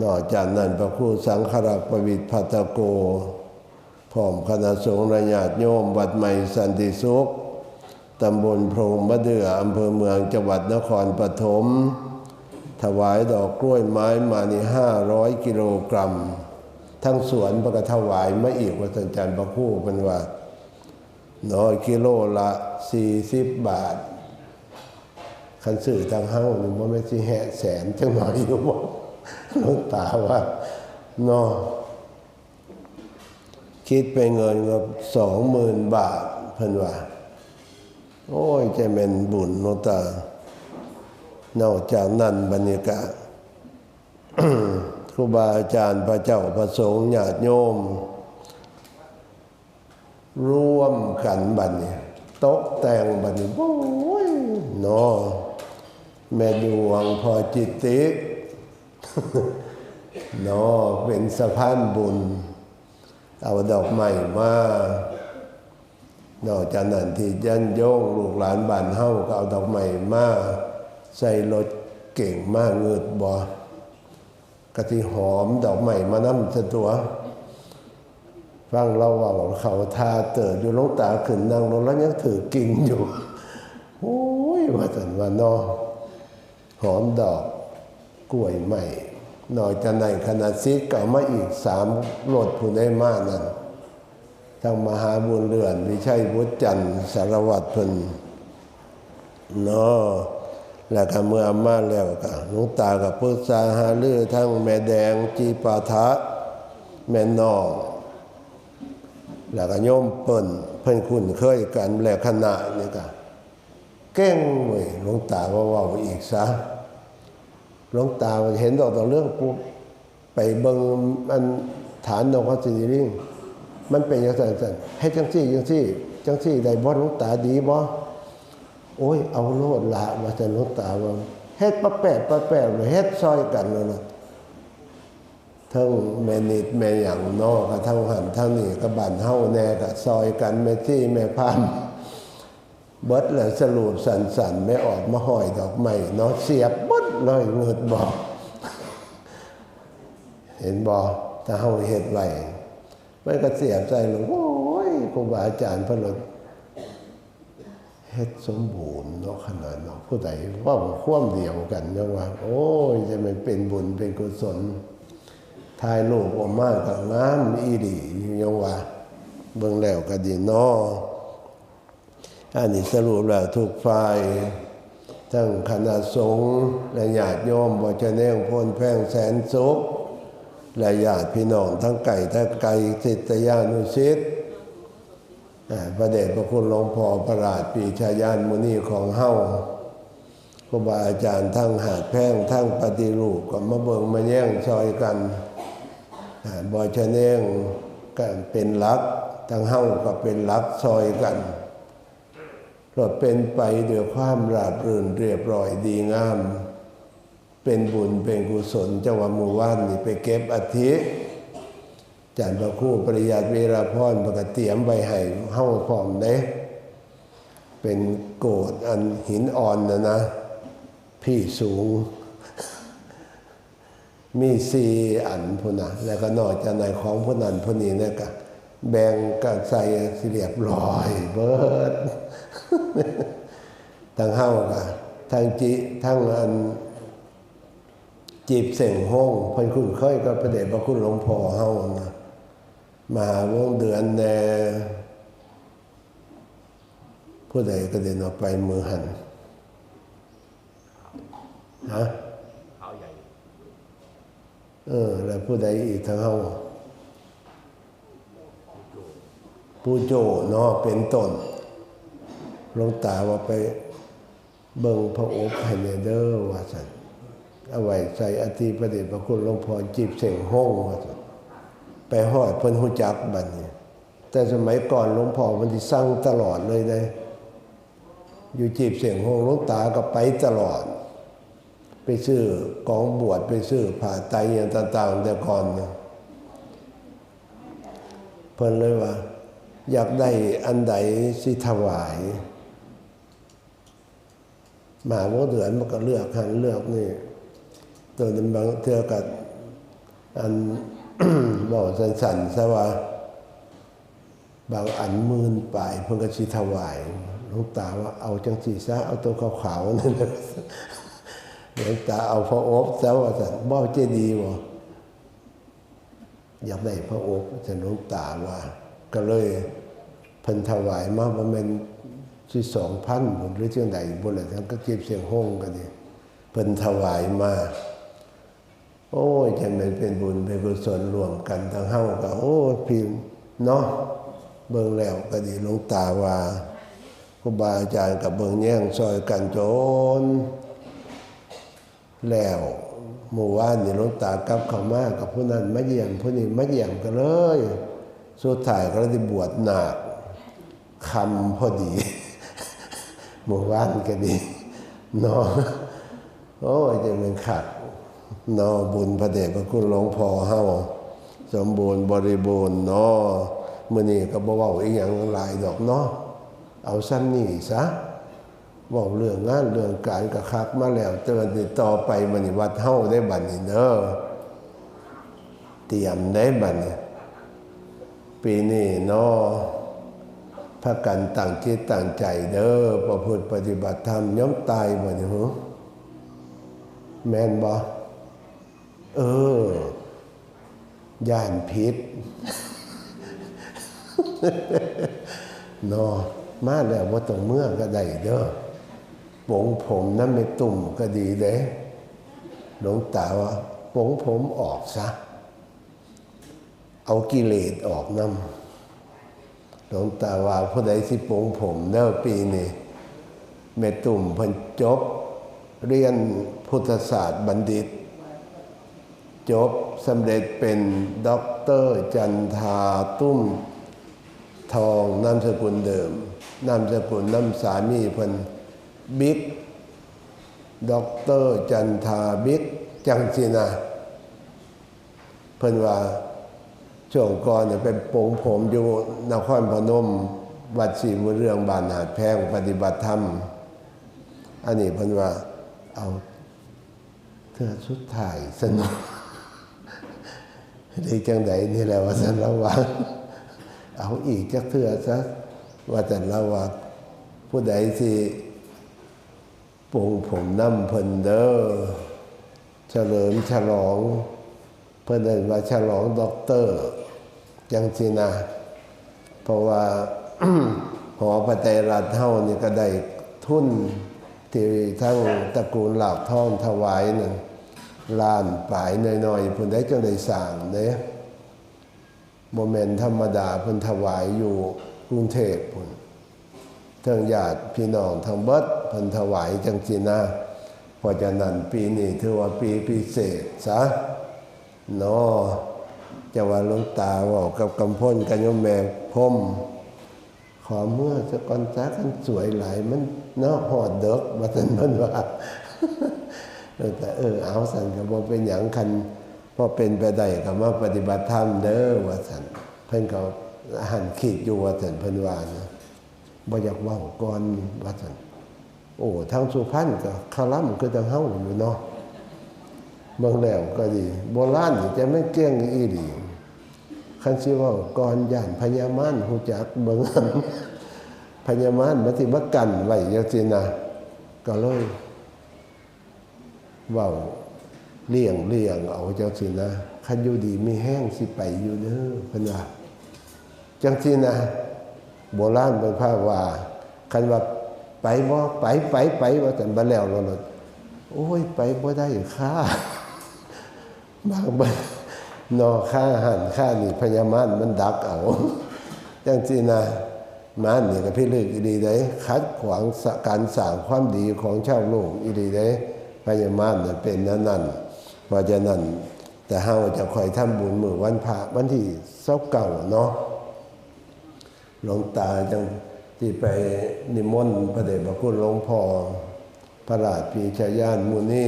นอกจากนั้นพระครูสังฆรักษ์ประวิตรพัตโกพร้อมคณะสงฆ์ระญาติโยมวัดใหม่สันติสุขตำบลโพรงมะเดื่ออำเภอเมืองจังหวัดนครปฐมถวายดอกกล้วยไม้มานี่ห้าร้อยกิโลกรัม ทั้งสวนประกถวายมาอีกวัสันจันทร์พระคู่เป็นว่าน้อยกิโลละสี่สิบบาท คันสื่อทางเฮ้าหรือว่าไม่ใช่แห่แสนจังหน่อยอยู่บ่ หลวงตาว่าเนาะคิดเป็นเงินก็สองหมื่นบาทเพิ่นว่า โอ้ยจะเป็นบุญหลวงตา นอกจากนั้นบรรยากาศครูบาอาจารย์พระเจ้าพระสงฆ์ญาติโยม ร่วมกันบัดนี้ตกแต่งบัดนี้โอ้ยเนาะแม่ดวงพอจิตติ เนาะเป็นสะพานบุญ เอาดอกไม้มานอกจากนั้นที่ยันโยงลูกหลานบ้านเฮาก็เอาดอกไม้มาใส่รถเก่งมากเงืดบ่กะทิหอมดอกไม้มานำซะตัวฟังเราเว่าเขาทาเติดอยู่ลงตาขึ้นนั่งลงแล้วยังถือกินอยู่ โอ้ยว่าแต่ว่านอหอมดอกกล้วยใหม่ นอกจากนั้นคณะซิกก็มาอีกสามรถผู้ได้มานั่นทั้งมหาบุญเรือนวิชัยบุตรจันทร์สารวัตรพิ่นเนาะแล้วก็เมื่อมาแล้วก็หลวงตากับปรึกษาหารือทั้งแม่แดงจีปาทะ แม่นอกแล้วก็โยมเปิ้นเพิ่นคุ้นเคยกันแล้วคณะนี่ก็เก่งเว้ยหลวงตาว่าว้าอีกซะ หลวงตาเห็นดอกต่อเรื่องปุ๊บไปเบิงอันฐานนกสิริงมันเป็นอย่างสั่นๆให้จังซี่จังซี่จังซี่ได้บ่หลวงตาดีบ่โอ้ยเอาโลดละว่าจะหลวงตาว่าเฮ็ดปะแปะปะแปะเลยเฮ็ดซอยกันเลยนะทั้งแม่นิดแม่หยังนอกกับทั้งหันทั้งนี่ก็บ้านเฮาแน่ก็ซอยกันแม่ที่แม่พามเบิดแล้วสรุปสันๆไม่ออกมาห้อยดอกไม้เนาะเสียบ บึดเลยเงิดบ่เห็นบ่ถ้าเฮาเฮ็ดไว้มันก็เสียใจเลยโอ้ยครูบาอาจารย์เพนเลยเฮ็ดสมบูรณ์เนาะขนาดเนาะผู้ใดว่าควมเดียวกันยังว่า โอ้ยจะมันเป็นบุญเป็นกุศลถ่ายรูปออกมากับงามอีดียังว่า เบิ่งแล้วก็ดีนาะอันนี้สรุปแล้วทุกฝ่าย ทั้งคณะสงฆ์และญาติโยมบ่จะแนงพ้นแพงแสนสุขและญาติพี่น้องทั้งไก่ทั้งไก่สิทธยานุสิทธิ์พระเดชพระคุณหลวงพ่อประหลาดปีชายานมุนีของเฮาครูบาอาจารย์ทั้งหาดแพ่งทั้งปฏิรูปก็มาเบิงมาแย่งซอยกันอ่าบอยชะเนงก็เป็นหลักทั้งเฮาก็เป็นหลักซอยกัน เราเป็นไปด้วยความราบรื่นเรียบร้อยดีงาม เป็นบุญเป็นกุศลเจ้าว่าหมู่ว่านนี่ไปเก็บอาทิจารย์พระคู่ปริยัติเวราพรประกเตียมไว้ให้เฮ้าพร้อมเด้เป็นโกดอันหินอ่อนนะนะ พี่สูง มีสีอันพุนะแล้วก็นอกจากในของพุนันพุนีเนี่ยก็แบ่งกันใส่เรียบร้อยเบิด ทั้งเฮ้าก็ทั้งจิทั้งอันจีบเสียงห้องเพิ่นคุ้นเคยกับพระเดชพระคุณหลวงพ่อเฮานะมาหาวงเดือนแน่ผู้ใดก็เดินออกไปมือหันฮะเขาใหญ่เออ แล้วผู้ใดอีกทั้งเฮาผู้โจเนาะเป็นต้นห ลวงตาว่าไปเบิ่งพระโอบให้แน่เด้อว่าซั่นเอาไว้ใส่อธิประเดชพระคุณหลวงพ่อจีบเสียงห้องว่าซั่นไปห้อดเพิ่นหูจักบัดนี้แต่สมัยก่อนหลวงพ่อมันที่สั่งตลอดเลยได้ อยู่จีบเสียงห้องหลวงตาก็ไปตลอด ไปซื้อกองบวชไปซื้อผ่าไตอย่างต่าง ๆ แต่ก่อนเนี่ยเพิ่นเลยว่า อยากได้อันใดสิถวาย หมหาว่าเดือนมันก็เลือกหันเลือกนี่ตัวนั้นบางเทือกับอันบอกสันๆซะว่า บางอันมื่นปลายเพิ่นก็สิถวายหลวงตาว่าเอาจังสีซะเอาตัวขาวๆนั่นน่ะหลวงตาเอาพระอบซะว่าซั่นบ่เอาเจดีย์บ่อยากได้พระอบแต่หลวงตาว่า ก็เลยเพิ่นถวายมาบ่แม่น สิ2,000บุญหรือจังใดบ่ล่ะทั้งก็เก็บเสียงห้องก็ดีเพิ่นถวายมา โอ้ยจะเป็นเป็นบุญเป็นกุศลรวมกันทั้งเฮ้าก็โอ้พี่เนาะเบิ่งแล้วก็ดีหลวงตาว่าครูบาอาจารย์กับเบิ่งแย่งซอยกันจน แล้วเมื่อวานนี่หลวงตากลับเข้ามากับผู้นั้นมาเยี่ยมผู้นี้มาเยี่ยมกันเลย สุดท้ายก็ได้บวชหนักคำพอดี เมื่อวานก็ดีนาะโอ้ยจะเป็นขัดนาะบุญพระเดชพระคุณหลวงพ่อเฮาสมบูรณ์บริบูรณ์นาะมื้อนี้ก็บ่เว้าอีหยังหลายดอกเนาะเอาซ้ำนี่ซะเว้าเรื่องงานเรื่องการก็คักมาแล้วแต่ว่านี่ต่อไปมื้อนี้วัดเฮาได้บัดนี้เด้อเตรียมได้บัดนี้ปีนี้เนาะ พากันตั้งจิตตั้งใจเด้อประพฤติปฏิบัติธรรมย่อมตายบ่นี่หึแม่นบ่เออย่านพิษนอมาแล้วว่าต้องเมื่อก็ได้เด้อปงผมนั้นไม่ตุ่มก็ดีเลยหลวงตาว่าปงผมออกซะ เอากิเลสออกนำ หลวงตาว่าผู้ใดสิปงผมเด้อปีนี้แม่ตุ่มพิ่นจบ เรียนพุทธศาสตร์บัณฑิต จบสำเร็จเป็นด็อกเตอร์จันทาตุ้มทองนามสกุลเดิมนามสกุลน้ำสามีพิ่นบิ๊กด็อกเตอร์จันทาบิ๊กจังสินะเพิ่นว่า ช่วงก่อนเนี่ยเป็นปงผมอยู่นครพนมวัดศรีมุเรืองบานหาดแพงปฏิบัติธรรม อันนี้พิ่นว่าเอาเธอสุดท้ายสนุกด้จังใดนี่แหละว่าสันระวังเอาอีกจักเทื่อซะว่าแต่ระวังผู้ใดสิปงผมน้ำเพิ่นเด้อเฉลิมฉลอง เพิ่นเอิ้นว่าฉลองด็อกเตอร์จังสินะเพราะว่าหอพระไตรรัตน์เฮานี่ก็ได้ทุนที่ทั้งตระกูลหลาบทองถวายนั่นลานปลายหน่อยๆพิ่นได้จังได้สร้างเด้โมเมนต์ธรรมดาพิ่นถวายอยู่กรุงเทพพุ่นเทิงญาติพี่น้องทั้งเบิดพิ่นถวายจังสินะเพราะฉะนั้นปีนี้ถือว่าปีพิเศษซะ นาะจะว่าลงตาว้ากับกำพ้นกันยมแม่พมขอเมื่อจะกอนจ้ากันสวยหลายมันเนาะหอดเด็กว่าซั่นเพิ่นว่าแต่เออเอาสันก็บ่เป็นหยังคันพอเป็นไปได้ก็มาปฏิบัติธรรมเด้อว่าสันเพิ่นก็หันขีดอยู่ว่าสันเพิ่นว่านะบ่อยากว้าก่อนว่าสันโอ้ทางสุพรรณก็คาล่ำคือจังเฮาอยู่เนาะ เมืองแล้วก็ดี โบราณนี่จะไม่เก่งอีหลีคันสิว้าก่อนย่านพญามารฮู้จักเบิ่งพญามารมาสิมากันไว้จังซี่นะก็เลยเว่าเลี่ยงเลี่ยงเอาจังสินะคันอยู่ดีมีแห้งสิไปอยู่เด้อเพิ่นว่าจังสินะโบราณเป็นภาพว่าคันว่าไปบ่ไปไปไปว่าแต่บ่แล้วแล้วโอ้ย ไปบ่ได้ค่า บางบัดนอค่าหันค่านี่พญามารมันดักเอาจังสินะมานนี่ก็พี่ลึกอีดีได้ขัดขวางการสร้างความดีของชาวโลกอีดีได้พญามารนั่นเป็นนั้นนั่นเพราะฉะนั้นแต่เฮาจะคอยทำบุญมือวันพระวันที่เสาเก่าเนาะหลวงตาจังที่ไปนิมนต์พระเดชพระคุณหลวงพ่อ พระราชปีชายานมุนี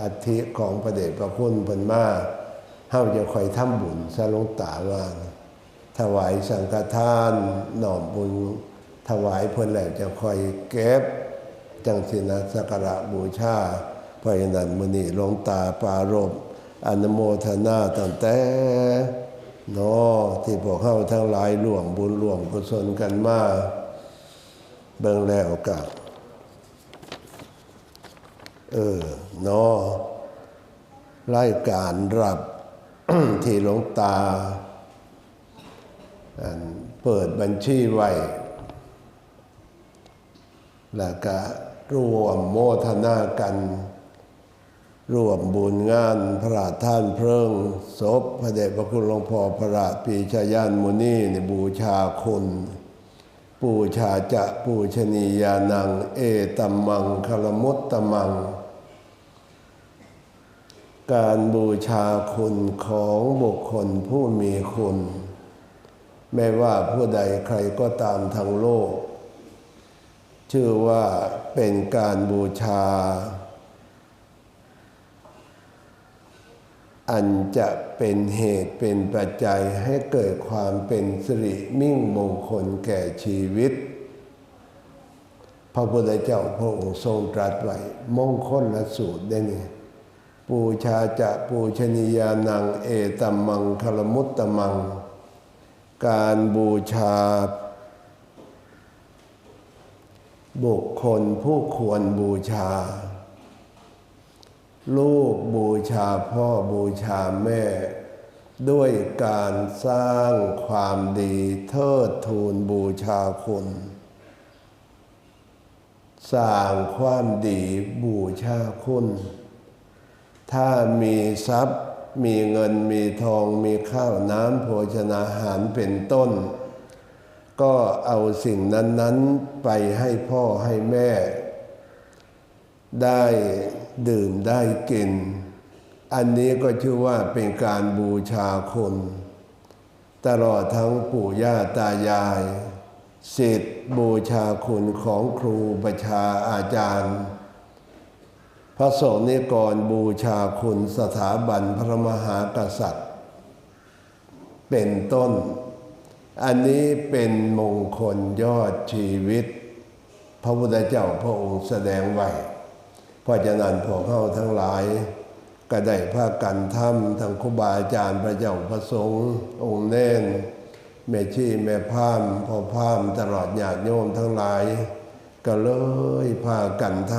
อัฐิของพระเดชพระคุณเพิ่นมาเฮาจะคอยทำบุญซะหลงตาว่าถวายสังฆทานหน่อมบุญถวายเพิ่นแล้วจะคอยเก็บ จังสินะสักการะบูชาเพราะฉะนั้นมื้อนี้หลวงตาปารบอนุโมทนาตั้งแต่นาะที่พวกเฮาทั้งหลายร่วมบุญร่วมกุศลกันมาเบิ่งแล้วกะ เออเนาะรายการรับที่หลวงตา เปิดบัญชีไว้ แล้วก็รวมโมทนากัน รวมบุญงานพระท่านเพลิงศพพระเดชพระคุณหลวงพ่อพระปีชายานมุนีในบูชาคุณปูชาจะปูชนียานัง เอตัมมังคลมุตตมัง การบูชาคุณของบุคคลผู้มีคุณ ไม่ว่าผู้ใดใครก็ตามทั้งโลก ชื่อว่าเป็นการบูชา อันจะเป็นเหตุเป็นปัจจัยให้เกิดความเป็นสิริมิ่งมงคลแก่ชีวิต พระพุทธเจ้าพระองค์ทรงตรัสไว้มงคลละสูตรได้นี่ ปูชาจะปูชนียานังเอตัมมังคลมุตตมัง การบูชา บุคคลผู้ควรบูชา ลูกบูชาพ่อบูชาแม่ ด้วยการสร้างความดีเทิดทูนบูชาคุณสร้างความดีบูชาคุณ ถ้ามีทรัพย์ มีเงินมีทอง มีข้าวน้ำโภชนาหารเป็นต้น ก็เอาสิ่งนั้น ๆ ไปให้พ่อให้แม่ ได้ดื่มได้กิน อันนี้ก็ชื่อว่าเป็นการบูชาคุณ ตลอดทั้งปู่ย่าตายายสิทธิบูชาคุณของครูประชาอาจารย์ ระสงฆ์นิกรบูชาคุณสถาบันพระมหากษัตริย์ เป็นต้น อันนี้เป็นมงคลยอดชีวิต พระพุทธเจ้าพระองค์แสดงไว้เพราะฉะนั้นพวกเข้าทั้งหลาย ก็ได้พากันทำทั้งครูบาอาจารย์พระเจ้าพระสงฆ์องค์เน่นแม่ชีแม่พามพ่อพามตลอดญาติโยมทั้งหลาย ก็เลยพากันท